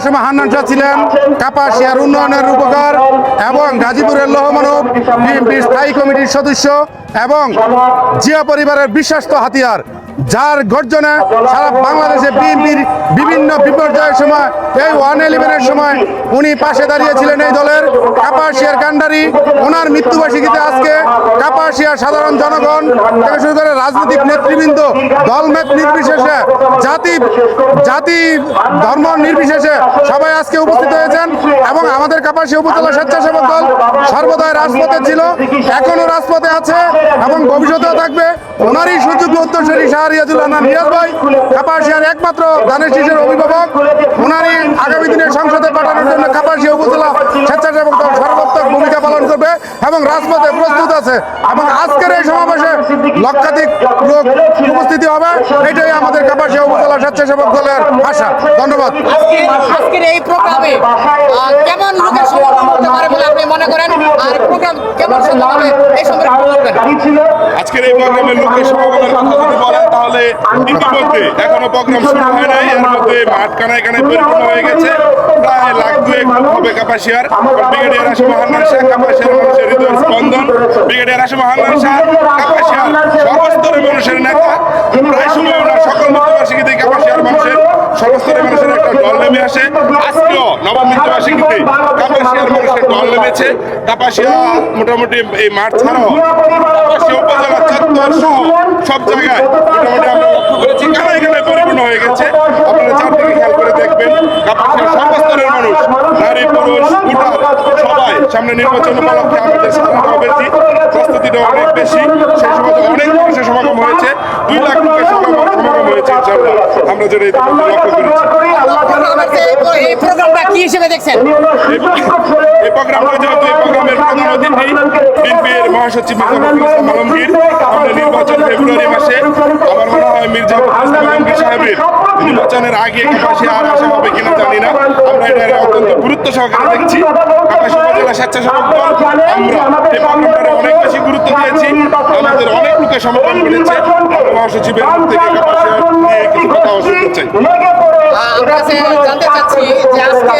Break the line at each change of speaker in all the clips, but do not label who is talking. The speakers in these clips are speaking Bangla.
আসমা হান্নান শাহ ছিলেন, কাপাসিয়ার উন্নয়নের রূপকার এবং গাজীপুরের লোহমানব বিএনপির স্থায়ী কমিটির সদস্য এবং জিয়া পরিবারের বিশ্বাস্ত হাতিয়ার। যার গর্জনে সারা বাংলাদেশে বিএনপির বিভিন্ন বিপর্যয়ের সময়, এই ওয়ান ইলেভেনের সময় উনি পাশে দাঁড়িয়েছিলেন এই দলের কাপাসিয়ার কান্ডারি ওনার মৃত্যুবার্ষিকীতে আজকে কাপাসিয়ার সাধারণ জনগণ থেকে শুরু করে রাজনৈতিক নেতৃবৃন্দ দলমেত নির্বিশেষে, জাতি জাতি, ধর্ম নির্বিশেষে সবাই আজকে উপস্থিত হয়েছেন এবং আমাদের কাপাসিয়া উপজেলা স্বেচ্ছাসেবক দল সর্বদাই রাজপথে ছিল, এখনও রাজপথে আছে এবং থাকবে ওনারই সুযোগ্য উত্তরসূরি শাহরিয়াজুল আনার নিয়াজ ভাই, কাপাসিয়ার একমাত্র ধানের শীষের অভিভাবক। ওনারই আগামী দিনে সংসদে পাঠানোর জন্য কাপাসিয়া উপজেলা স্বেচ্ছাসেবক দল সর্বাত্মক ভূমিকা পালন করবে এবং রাজপথে প্রস্তুত আছে। এবং আজকের এই সমাবেশে লক্ষাধিক লোক উপস্থিতি হবে। এটাই আমাদের কাপাসিয়া উপজেলা স্বেচ্ছাসেবক দলের আশা। ধন্যবাদ।
আজকের এই প্রোগ্রামে কেমন লোকের সমাগম হতে পারে বলে আপনি মনে করেন আর প্রোগ্রাম কেমন সুন্দর হবে এই সম্পর্কে একটু বলবেন
আজকের এই প্রোগ্রামের লোকের সমাগমের কথা যদি বলেন তাহলে ইতিমধ্যে এখনও প্রোগ্রাম শুরু হয় নাই এর মধ্যে মাঠ কানায় কানায় পরিপূর্ণ হয়ে গেছে। প্রায় লাখ দুয়েক হবে কাপাসিয়ার। ব্রিগেডিয়ার আসম হান্নান শাহ কাপাসিয়ার মানুষের হৃদয় স্পন্দন। ব্রিগেডিয়ার আসম হান্নান শাহ কাপাসিয়ার সর্বস্তরের মানুষের নেতা। প্রায় সময় সকল মৃত্যুবার্ষিকীতে কাপাসিয়ার মানুষের সর্বস্তরের মানুষের একটা দল নেমে আসে। আজকেও নবম মৃত্যুবার্ষিকীতে কাপাসিয়ার মানুষের দল। নেমেছে। কাপাসিয়া মোটামুটি এই মাঠ ছাড়াও কাপাসিয়া উপজেলা চত্বর সহ সব জায়গায় মোটামুটি আমরা লক্ষ্য করেছি। কানায় পরিপূর্ণ হয়ে গেছে। আপনারা চারদিকে খেয়াল করে দেখবেন। কাপাসিয়ার সর্বস্তরের মানুষ নারী পুরুষ ভোটার সবাই সামনে নির্বাচন উপলক্ষে আমাদের সাধারণটাও বেশি। প্রস্তুতিটাও অনেক বেশি। সেই সময় অনেক মানুষের সমাগম হয়েছে। দুই লাখ লোকের সমাগম সমাগম হয়েছে আমরা যেটা লক্ষ্য করেছি
আপনারা এই- এই প্রোগ্রামটা কি হিসেবে দেখছেন।
এই- প্রোগ্রামটা যেহেতু এই প্রোগ্রামের প্রধান অতিথি বিএনপির মহাসচিব আলমগীর। সামনে নির্বাচন ফেব্রুয়ারি মাসে আমার মনে হয় মির্জা আলমগীর সাহেবের নির্বাচনের আগে কাপাসি আর আসা হবে কিনা জানি না। আমরা এটা অত্যন্ত গুরুত্ব সহকারে দেখছি। কাপাসি উপজেলা স্বেচ্ছাসেবক দল আমরা এই প্রোগ্রামটারে অনেক বেশি গুরুত্ব দিয়েছি। আমাদের অনেক লোকের সমাগম ঘটেছে মহাসচিবের মুখ থেকে কিছু কথা শুনতে চাই।
আমরা জানতে চাচ্ছি যে আজকে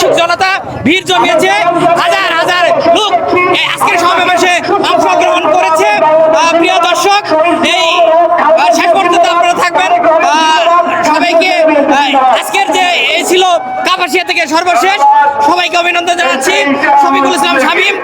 জনতা ভিড় জমিয়েছে। হাজার হাজার লোক আজকের সমাবেশে অংশগ্রহণ করেছে। প্রিয় দর্শক, এই শেষ পর্যন্ত আপনারা থাকবেন। সবাইকে আজকের যে ছিল কাপাসিয়া থেকে সর্বশেষ, সবাইকে অভিনন্দন জানাচ্ছি। শফিকুল ইসলাম শামীম।